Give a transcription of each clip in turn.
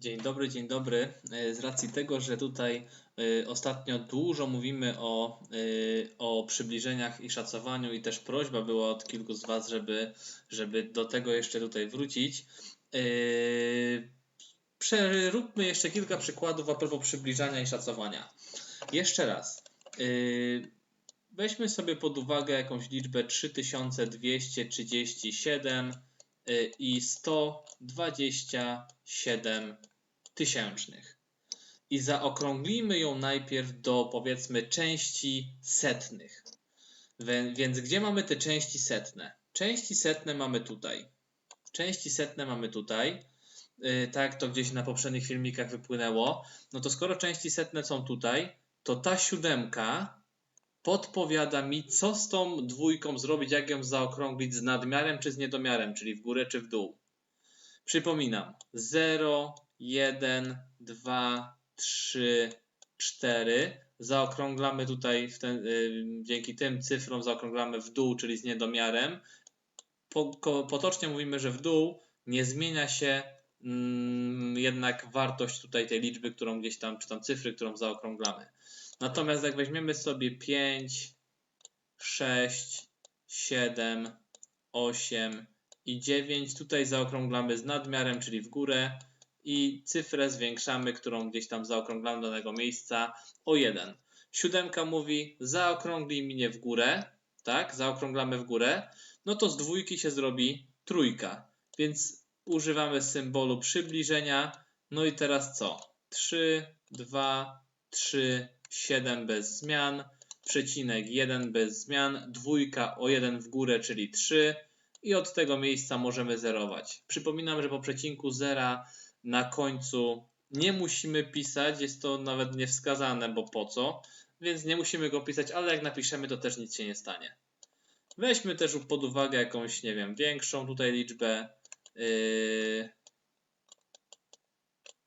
Dzień dobry, dzień dobry. E, Z racji tego, że tutaj e, ostatnio dużo mówimy o, e, o przybliżeniach i szacowaniu i też prośba była od kilku z Was, żeby, żeby do tego jeszcze tutaj wrócić. Przeróbmy jeszcze kilka przykładów a propos przybliżania i szacowania. Jeszcze raz. Weźmy sobie pod uwagę jakąś liczbę 3237 y, i 127 tysięcznych. I zaokrąglimy ją najpierw do powiedzmy części setnych. Więc gdzie mamy te części setne? Części setne mamy tutaj. Części setne mamy tutaj. Yy, tak, to gdzieś na poprzednich filmikach wypłynęło. No to skoro części setne są tutaj, to ta siódemka podpowiada mi, co z tą dwójką zrobić, jak ją zaokrąglić z nadmiarem czy z niedomiarem, czyli w górę czy w dół. Przypominam, 0, 1, 2, 3, 4. Zaokrąglamy tutaj, ten, y, dzięki tym cyfrom zaokrąglamy w dół, czyli z niedomiarem. Potocznie mówimy, że w dół nie zmienia się mm, jednak wartość tutaj tej liczby, którą gdzieś tam, czy tam cyfry, którą zaokrąglamy. Natomiast jak weźmiemy sobie 5, 6, 7, 8 i 9, tutaj zaokrąglamy z nadmiarem, czyli w górę i cyfrę zwiększamy, którą gdzieś tam zaokrąglamy do danego miejsca o 1. Siódemka mówi zaokrąglij mnie w górę, tak, zaokrąglamy w górę, no to z dwójki się zrobi trójka, więc używamy symbolu przybliżenia, no i teraz co? 3, 2, 3, 7 bez zmian, przecinek 1 bez zmian, dwójka o 1 w górę, czyli 3 i od tego miejsca możemy zerować. Przypominam, że po przecinku zera na końcu nie musimy pisać, jest to nawet niewskazane, bo po co, więc nie musimy go pisać, ale jak napiszemy, to też nic się nie stanie. Weźmy też pod uwagę jakąś, nie wiem, większą tutaj liczbę, yy,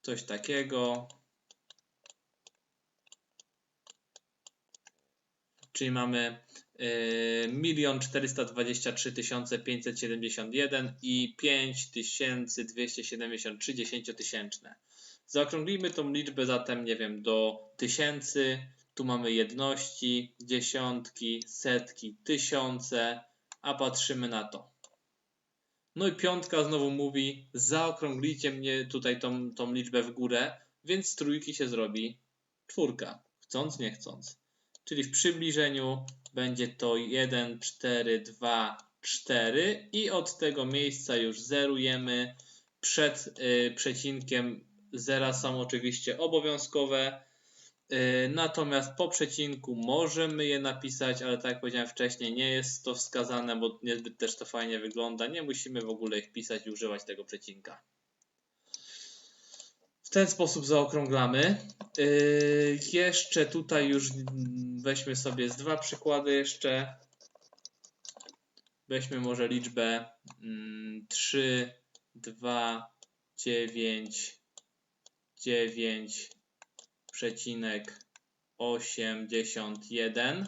coś takiego, czyli mamy milion tysiące pięćset siedemdziesiąt jeden i pięć tysięcy dwieście siedemdziesiąt trzy dziesięciotysięczne. Zaokrąglimy tą liczbę zatem, nie wiem, do tysięcy. Tu mamy jedności, dziesiątki, setki, tysiące, a patrzymy na to. No i piątka znowu mówi, zaokrąglicie mnie tutaj tą, tą liczbę w górę, więc z trójki się zrobi czwórka, chcąc, nie chcąc. Czyli w przybliżeniu będzie to 1, 4, 2, 4 i od tego miejsca już zerujemy. Przed y, przecinkiem zera są oczywiście obowiązkowe, y, natomiast po przecinku możemy je napisać, ale tak jak powiedziałem wcześniej, nie jest to wskazane, bo niezbyt też to fajnie wygląda. Nie musimy w ogóle ich pisać i używać tego przecinka. Ten sposób zaokrąglamy. Yy, jeszcze tutaj już weźmy sobie z dwa przykłady jeszcze. Weźmy może liczbę mm, 3, 2, 9, 9, przecinek 81,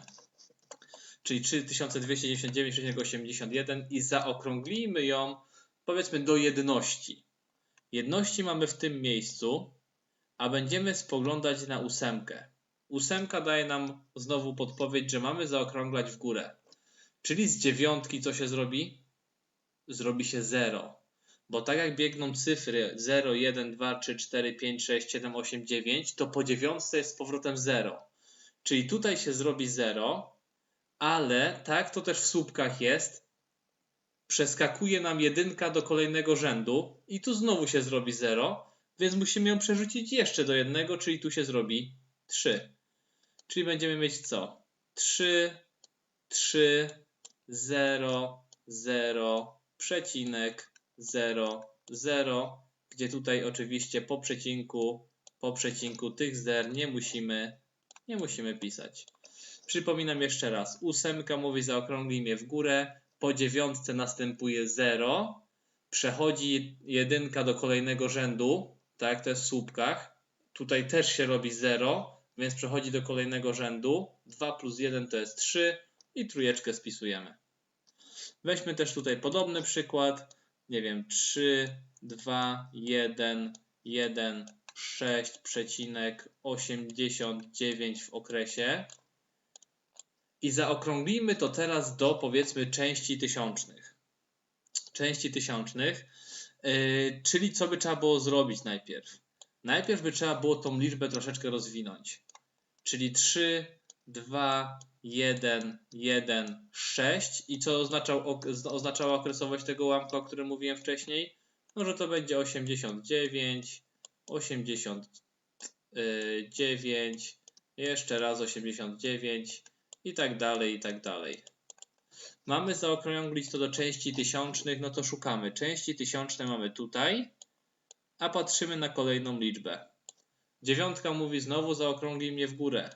czyli 3299,81 i zaokrąglimy ją powiedzmy do jedności. Jedności mamy w tym miejscu, a będziemy spoglądać na ósemkę. Ósemka daje nam znowu podpowiedź, że mamy zaokrąglać w górę. Czyli z dziewiątki co się zrobi? Zrobi się 0. Bo tak jak biegną cyfry 0, 1, 2, 3, 4, 5, 6, 7, 8, 9, to po dziewiątce jest z powrotem 0. Czyli tutaj się zrobi 0, ale tak to też w słupkach jest, przeskakuje nam jedynka do kolejnego rzędu i tu znowu się zrobi 0, więc musimy ją przerzucić jeszcze do jednego, czyli tu się zrobi 3. Czyli będziemy mieć co? 3, 3, 0, 0, przecinek, 0, 0, gdzie tutaj oczywiście po przecinku, po przecinku tych zer nie musimy, nie musimy pisać. Przypominam jeszcze raz, ósemka mówi zaokrąglij mnie w górę, po dziewiątce następuje 0, przechodzi jedynka do kolejnego rzędu, tak, to jest w słupkach, tutaj też się robi 0, więc przechodzi do kolejnego rzędu, 2 plus 1 to jest 3 i trójeczkę spisujemy. Weźmy też tutaj podobny przykład, nie wiem, 3, 2, 1, 6,89 w okresie. I zaokrąglimy to teraz do powiedzmy części tysiącznych. Części tysiącznych, yy, czyli co by trzeba było zrobić najpierw? Najpierw by trzeba było tą liczbę troszeczkę rozwinąć. Czyli 3, 2, 1, 1, 6. I co oznaczał, oznaczała okresowość tego ułamka, o którym mówiłem wcześniej? No, że to będzie 89, 89, jeszcze raz 89 i tak dalej, i tak dalej. Mamy zaokrąglić to do części tysiącznych, no to szukamy. Części tysiączne mamy tutaj, a patrzymy na kolejną liczbę. Dziewiątka mówi znowu zaokrąglij mnie w górę.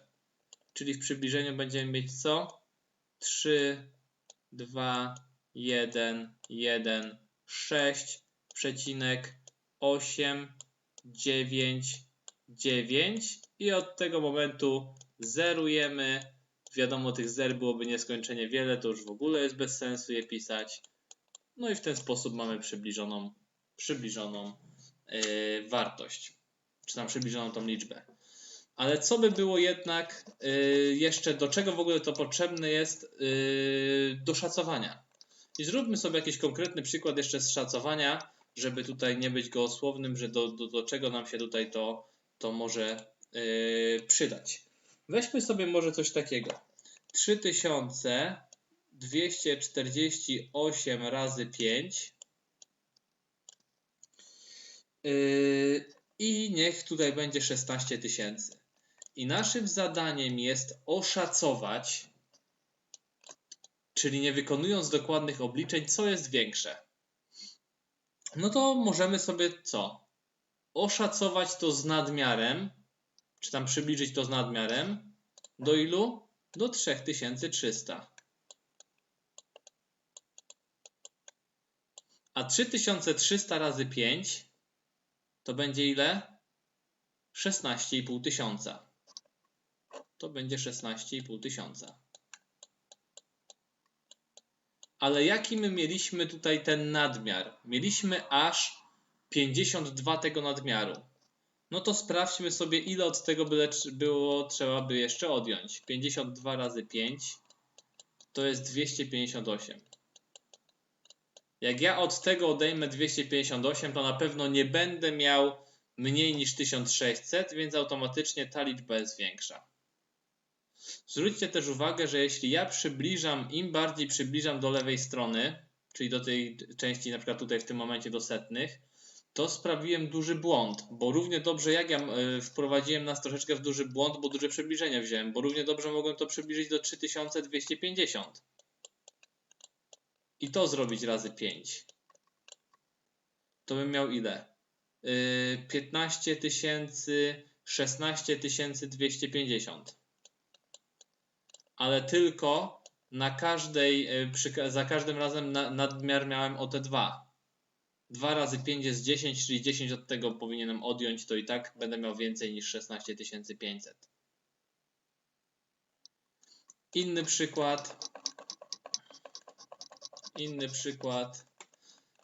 Czyli w przybliżeniu będziemy mieć co? 3, 2, 1, 1, 6, przecinek 8, 9, 9 i od tego momentu zerujemy. Wiadomo, tych zer byłoby nieskończenie wiele, to już w ogóle jest bez sensu je pisać. No i w ten sposób mamy przybliżoną, przybliżoną yy, wartość, czy tam przybliżoną tą liczbę. Ale co by było jednak yy, jeszcze, do czego w ogóle to potrzebne jest yy, do szacowania? I zróbmy sobie jakiś konkretny przykład jeszcze z szacowania, żeby tutaj nie być gołosłownym, że do, do, do czego nam się tutaj to, to może yy, przydać. Weźmy sobie może coś takiego. 3248 razy 5 yy, i niech tutaj będzie 16 tysięcy. I naszym zadaniem jest oszacować, czyli nie wykonując dokładnych obliczeń, co jest większe. No to możemy sobie co? Oszacować to z nadmiarem, czy tam przybliżyć to z nadmiarem. Do ilu? Do 3300. A 3300 razy 5 to będzie ile? 16,5 tysiąca to będzie 16,5 tysiąca. Ale jaki my mieliśmy tutaj ten nadmiar? Mieliśmy aż 52 tego nadmiaru. No to sprawdźmy sobie, ile od tego by było trzeba by jeszcze odjąć. 52 razy 5 to jest 258. Jak ja od tego odejmę 258, to na pewno nie będę miał mniej niż 1600, więc automatycznie ta liczba jest większa. Zwróćcie też uwagę, że jeśli ja przybliżam, im bardziej przybliżam do lewej strony, czyli do tej części na przykład tutaj w tym momencie do setnych, to sprawiłem duży błąd, bo równie dobrze jak ja e, wprowadziłem nas troszeczkę w duży błąd, bo duże przybliżenie wziąłem, bo równie dobrze mogłem to przybliżyć do 3250. I to zrobić razy 5. To bym miał ile? 15 yy, tysięcy, 16 250 ale tylko na każdej, e, za każdym razem na, nadmiar miałem o te 2. 2 razy 5 jest 10, czyli 10 od tego powinienem odjąć, to i tak będę miał więcej niż 16 500. Inny przykład. Inny przykład.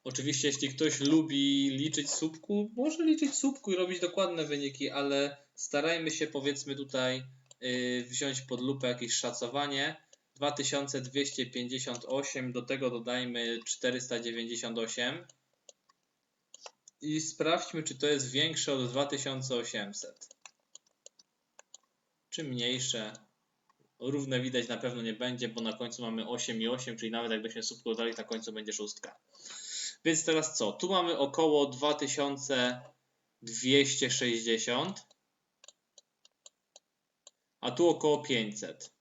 Oczywiście, jeśli ktoś lubi liczyć słupku, może liczyć słupku i robić dokładne wyniki, ale starajmy się powiedzmy tutaj Y, wziąć pod lupę jakieś szacowanie. 2258, do tego dodajmy 498 i sprawdźmy, czy to jest większe od 2800. Czy mniejsze. Równe widać na pewno nie będzie, bo na końcu mamy 8 i 8, czyli nawet jakbyśmy słupku dodali, na końcu będzie szóstka. Więc teraz co? Tu mamy około 2260 a tu około 500.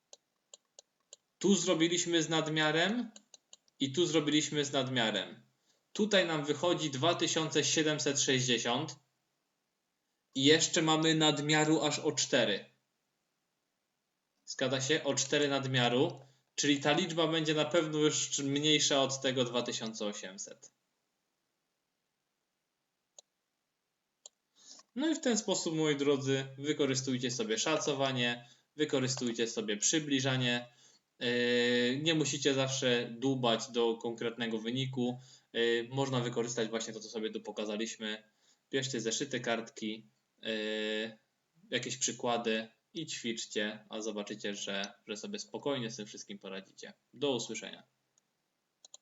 Tu zrobiliśmy z nadmiarem i tu zrobiliśmy z nadmiarem. Tutaj nam wychodzi 2760 i jeszcze mamy nadmiaru aż o 4. Zgadza się? O 4 nadmiaru, czyli ta liczba będzie na pewno już mniejsza od tego 2800. No i w ten sposób, moi drodzy, wykorzystujcie sobie szacowanie, wykorzystujcie sobie przybliżanie. Yy, nie musicie zawsze dłubać do konkretnego wyniku. Yy, można wykorzystać właśnie to, co sobie tu pokazaliśmy. bierzcie zeszyty, kartki, yy, jakieś przykłady i ćwiczcie, a zobaczycie, że, że sobie spokojnie z tym wszystkim poradzicie. Do usłyszenia.